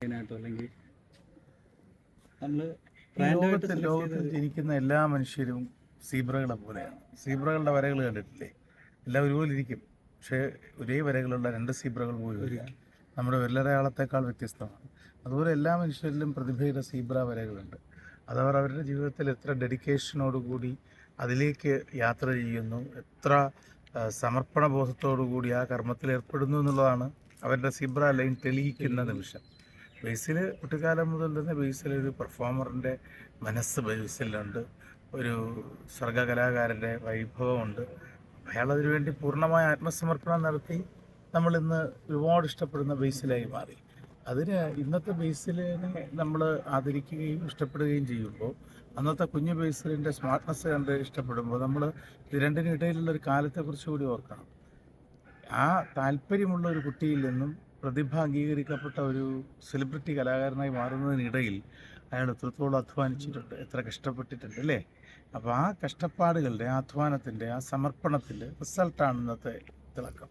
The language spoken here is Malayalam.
ചെയ്യാനായിട്ടോ അല്ലെങ്കിൽ നമ്മൾ ജനിക്കുന്ന എല്ലാ മനുഷ്യരും സീബ്രകളെ പോലെയാണ്. സീബ്രകളുടെ വരകൾ കണ്ടിട്ടില്ലേ? എല്ലാം ഒരുപോലെ ഇരിക്കും പക്ഷേ ഒരേ വരകളുള്ള രണ്ട് സീബ്രകൾ പോലും. നമ്മുടെ വെള്ളരയാളത്തെക്കാൾ വ്യത്യസ്തമാണ്. അതുപോലെ എല്ലാ മനുഷ്യരിലും പ്രതിഭയുടെ സീബ്ര വരകളുണ്ട്. അതവർ അവരുടെ ജീവിതത്തിൽ എത്ര ഡെഡിക്കേഷനോടുകൂടി അതിലേക്ക് യാത്ര ചെയ്യുന്നു എത്ര സമർപ്പണ ബോധത്തോടു കൂടി ആ കർമ്മത്തിൽ ഏർപ്പെടുന്നു എന്നുള്ളതാണ് അവരുടെ സീബ്ര ലൈൻ തെളിയിക്കുന്ന നിമിഷം. ബേസിൽ കുട്ടിക്കാലം മുതൽ തന്നെ ബേസിൽ ഒരു പെർഫോമറിന്റെ മനസ്സ് ബേസിലുണ്ട്. ഒരു സ്വർഗകലാകാരന്റെ വൈഭവമുണ്ട്. അയാൾ അതിനു വേണ്ടി പൂർണമായ ആത്മസമർപ്പണം നടത്തി നമ്മൾ ഇന്ന് ഒരുപാട് ഇഷ്ടപ്പെടുന്ന ബേസിലായി മാറി. അതിന് ഇന്നത്തെ ബേസിലിനെ നമ്മൾ ആദരിക്കുകയും ഇഷ്ടപ്പെടുകയും ചെയ്യുമ്പോൾ അന്നത്തെ കുഞ്ഞു ബേസിലിന്റെ സ്മാർട്ട്നെസ് കണ്ട് ഇഷ്ടപ്പെടുമ്പോൾ നമ്മൾ ഇത് ഒരു കാലത്തെക്കുറിച്ച് കൂടി ഓർക്കണം. ആ താല്പര്യമുള്ള ഒരു കുട്ടിയിൽ നിന്നും പ്രതിഭ അംഗീകരിക്കപ്പെട്ട ഒരു സെലിബ്രിറ്റി കലാകാരനായി മാറുന്നതിനിടയിൽ അയാൾ എത്രത്തോളം അധ്വാനിച്ചിട്ടുണ്ട് എത്ര കഷ്ടപ്പെട്ടിട്ടുണ്ട് അല്ലേ? അപ്പോൾ ആ കഷ്ടപ്പാടുകളുടെ ആ അധ്വാനത്തിന്റെ ആ സമർപ്പണത്തിന്റെ റിസൾട്ടാണ് ഇന്നത്തെ തിളക്കം.